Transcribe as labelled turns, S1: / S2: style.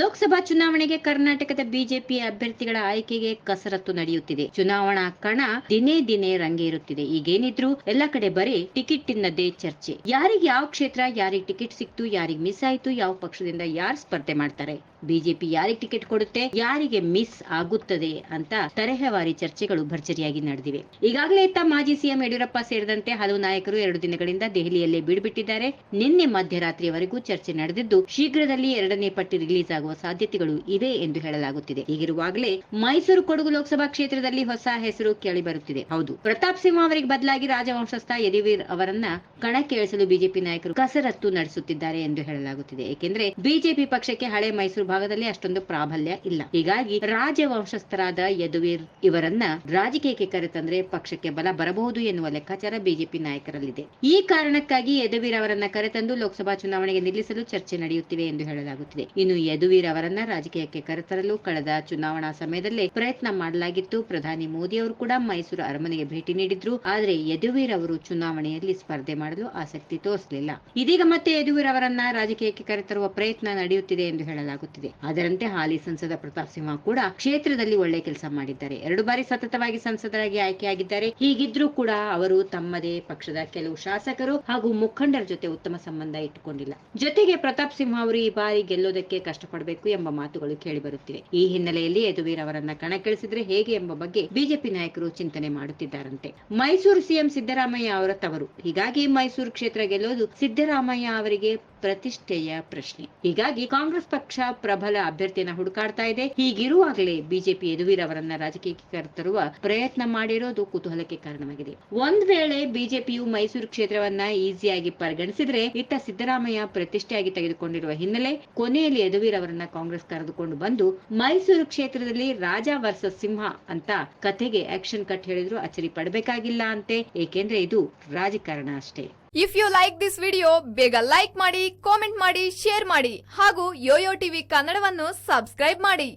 S1: ಲೋಕಸಭಾ ಚುನಾವಣೆಗೆ ಕರ್ನಾಟಕದ ಬಿಜೆಪಿ ಅಭ್ಯರ್ಥಿಗಳ ಆಯ್ಕೆಗೆ ಕಸರತ್ತು ನಡೆಯುತ್ತಿದೆ. ಚುನಾವಣಾ ಕಣ ದಿನೇ ದಿನೇ ರಂಗೇರುತ್ತಿದೆ ಈಗೇನಿದ್ರು ಎಲ್ಲ ಕಡೆ ಬರೀ ಟಿಕೆಟ್ ಇನ್ನದೇ ಚರ್ಚೆ. ಯಾರಿಗೆ ಯಾವ ಕ್ಷೇತ್ರ ಯಾರಿಗೆ ಟಿಕೆಟ್ ಸಿಕ್ತು, ಯಾರಿಗೆ ಮಿಸ್ ಆಯ್ತು, ಯಾವ ಪಕ್ಷದಿಂದ ಯಾರು ಸ್ಪರ್ಧೆ ಮಾಡ್ತಾರೆ? ಬಿಜೆಪಿ ಯಾರಿಗೆ ಟಿಕೆಟ್ ಕೊಡುತ್ತೆ, ಯಾರಿಗೆ ಮಿಸ್ ಆಗುತ್ತದೆ ಅಂತ ತರಹವಾರಿ ಚರ್ಚೆಗಳು ಭರ್ಜರಿಯಾಗಿ ನಡೆದಿವೆ. ಈಗಾಗಲೇ ಇತ್ತ ಮಾಜಿ ಸಿಎಂ ಯಡಿಯೂರಪ್ಪ ಸೇರಿದಂತೆ ಹಲವು ನಾಯಕರು ಎರಡು ದಿನಗಳಿಂದ ದೆಹಲಿಯಲ್ಲೇ ಬೀಡುಬಿಟ್ಟಿದ್ದಾರೆ. ನಿನ್ನೆ ಮಧ್ಯರಾತ್ರಿವರೆಗೂ ಚರ್ಚೆ ನಡೆದಿದ್ದು, ಶೀಘ್ರದಲ್ಲಿ ಎರಡನೇ ಪಟ್ಟಿ ರಿಲೀಸ್ ಆಗುವ ಸಾಧ್ಯತೆಗಳು ಇವೆ ಎಂದು ಹೇಳಲಾಗುತ್ತಿದೆ. ಹೀಗಿರುವಾಗಲೇ ಮೈಸೂರು ಕೊಡಗು ಲೋಕಸಭಾ ಕ್ಷೇತ್ರದಲ್ಲಿ ಹೊಸ ಹೆಸರು ಕೇಳಿ ಬರುತ್ತಿದೆ. ಹೌದು. ಪ್ರತಾಪ್ ಸಿಂಹ ಅವರಿಗೆ ಬದಲಾಗಿ ರಾಜವಂಶಸ್ಥ ಯದುವೀರ್ ಅವರನ್ನ ಕಣಕ್ಕೆ ಇಳಿಸಲು ಬಿಜೆಪಿ ನಾಯಕರು ಕಸರತ್ತು ನಡೆಸುತ್ತಿದ್ದಾರೆ ಎಂದು ಹೇಳಲಾಗುತ್ತಿದೆ. ಏಕೆಂದರೆ ಬಿಜೆಪಿ ಪಕ್ಷಕ್ಕೆ ಹಳೆ ಮೈಸೂರು ಭಾಗದಲ್ಲಿ ಅಷ್ಟೊಂದು ಪ್ರಾಬಲ್ಯ ಇಲ್ಲ. ಹೀಗಾಗಿ ರಾಜವಂಶಸ್ಥರಾದ ಯದುವೀರ್ ಇವರನ್ನ ರಾಜಕೀಯಕ್ಕೆ ಕರೆತಂದ್ರೆ ಪಕ್ಷಕ್ಕೆ ಬಲ ಬರಬಹುದು ಎನ್ನುವ ಲೆಕ್ಕಾಚಾರ ಬಿಜೆಪಿ ನಾಯಕರಲ್ಲಿದೆ. ಈ ಕಾರಣಕ್ಕಾಗಿ ಯದುವೀರ್ ಅವರನ್ನ ಕರೆತಂದು ಲೋಕಸಭಾ ಚುನಾವಣೆಗೆ ನಿಲ್ಲಿಸಲು ಚರ್ಚೆ ನಡೆಯುತ್ತಿವೆ ಎಂದು ಹೇಳಲಾಗುತ್ತಿದೆ. ಇನ್ನು ಯದುವೀರ್ ಅವರನ್ನ ರಾಜಕೀಯಕ್ಕೆ ಕರೆತರಲು ಕಳೆದ ಚುನಾವಣಾ ಸಮಯದಲ್ಲೇ ಪ್ರಯತ್ನ ಮಾಡಲಾಗಿತ್ತು. ಪ್ರಧಾನಿ ಮೋದಿ ಅವರು ಕೂಡ ಮೈಸೂರು ಅರಮನೆಗೆ ಭೇಟಿ ನೀಡಿದ್ರು. ಆದರೆ ಯದುವೀರ್ ಅವರು ಚುನಾವಣೆಯಲ್ಲಿ ಸ್ಪರ್ಧೆ ಮಾಡಲು ಆಸಕ್ತಿ ತೋರಿಸಲಿಲ್ಲ. ಇದೀಗ ಮತ್ತೆ ಯದುವೀರ್ ಅವರನ್ನ ರಾಜಕೀಯಕ್ಕೆ ಕರೆತರುವ ಪ್ರಯತ್ನ ನಡೆಯುತ್ತಿದೆ ಎಂದು ಹೇಳಲಾಗುತ್ತಿದೆ. ಅದರಂತೆ ಹಾಲಿ ಸಂಸದ ಪ್ರತಾಪ್ ಸಿಂಹ ಕೂಡ ಕ್ಷೇತ್ರದಲ್ಲಿ ಒಳ್ಳೆ ಕೆಲಸ ಮಾಡಿದ್ದಾರೆ. ಎರಡು ಬಾರಿ ಸತತವಾಗಿ ಸಂಸದರಾಗಿ ಆಯ್ಕೆಯಾಗಿದ್ದಾರೆ. ಹೀಗಿದ್ರೂ ಕೂಡ ಅವರು ತಮ್ಮದೇ ಪಕ್ಷದ ಕೆಲವು ಶಾಸಕರು ಹಾಗೂ ಮುಖಂಡರ ಜೊತೆ ಉತ್ತಮ ಸಂಬಂಧ ಇಟ್ಟುಕೊಂಡಿಲ್ಲ. ಜೊತೆಗೆ ಪ್ರತಾಪ್ ಸಿಂಹ ಅವರು ಈ ಬಾರಿ ಗೆಲ್ಲೋದಕ್ಕೆ ಕಷ್ಟಪಡಬೇಕು ಎಂಬ ಮಾತುಗಳು ಕೇಳಿ ಬರುತ್ತಿವೆ. ಈ ಹಿನ್ನೆಲೆಯಲ್ಲಿ ಯದುವೀರ್ ಅವರನ್ನ ಕಣಕ್ಕಿಳಿಸಿದ್ರೆ ಹೇಗೆ ಎಂಬ ಬಗ್ಗೆ ಬಿಜೆಪಿ ನಾಯಕರು ಚಿಂತನೆ ಮಾಡುತ್ತಿದ್ದಾರಂತೆ. ಮೈಸೂರು ಸಿಎಂ ಸಿದ್ದರಾಮಯ್ಯ ಅವರ ತವರು. ಹೀಗಾಗಿ ಮೈಸೂರು ಕ್ಷೇತ್ರ ಗೆಲ್ಲೋದು ಸಿದ್ದರಾಮಯ್ಯ ಅವರಿಗೆ ಪ್ರತಿಷ್ಠೆಯ ಪ್ರಶ್ನೆ. ಹೀಗಾಗಿ ಕಾಂಗ್ರೆಸ್ ಪಕ್ಷ ಪ್ರಬಲ ಅಭ್ಯರ್ಥಿಯನ್ನ ಹುಡುಕಾಡ್ತಾ ಇದೆ. ಹೀಗಿರುವಾಗಲೇ ಬಿಜೆಪಿ ಯದುವೀರ್ ಅವರನ್ನ ರಾಜಕೀಯಕ್ಕೆ ಕರೆತರುವ ಪ್ರಯತ್ನ ಮಾಡಿರೋದು ಕುತೂಹಲಕ್ಕೆ ಕಾರಣವಾಗಿದೆ. ಒಂದ್ ವೇಳೆ ಬಿಜೆಪಿಯು ಮೈಸೂರು ಕ್ಷೇತ್ರವನ್ನ ಈಸಿಯಾಗಿ ಪರಿಗಣಿಸಿದ್ರೆ ಇತ್ತ ಸಿದ್ದರಾಮಯ್ಯ ಪ್ರತಿಷ್ಠೆಯಾಗಿ ತೆಗೆದುಕೊಂಡಿರುವ ಹಿನ್ನೆಲೆ ಕೊನೆಯಲ್ಲಿ ಯದುವೀರ್ ಅವರನ್ನ ಕಾಂಗ್ರೆಸ್ ಕರೆದುಕೊಂಡು ಬಂದು ಮೈಸೂರು ಕ್ಷೇತ್ರದಲ್ಲಿ ರಾಜ ವರ್ಸಸ್ ಸಿಂಹ ಅಂತ ಕಥೆಗೆ ಆಕ್ಷನ್ ಕಟ್ ಹೇಳಿದ್ರು, ಅಚ್ಚರಿ ಪಡಬೇಕಾಗಿಲ್ಲ ಅಂತೆ. ಏಕೆಂದ್ರೆ ಇದು ರಾಜಕಾರಣ ಅಷ್ಟೇ.
S2: If you like this video ಬೇಗ ಲೈಕ್ ಮಾಡಿ ಕಾಮೆಂಟ್ ಮಾಡಿ ಶೇರ್ ಮಾಡಿ ಹಾಗೂ ಯೋಯೋ ಟಿವಿ ಕನ್ನಡವನ್ನು ಸಬ್ಸ್ಕ್ರೈಬ್ ಮಾಡಿ.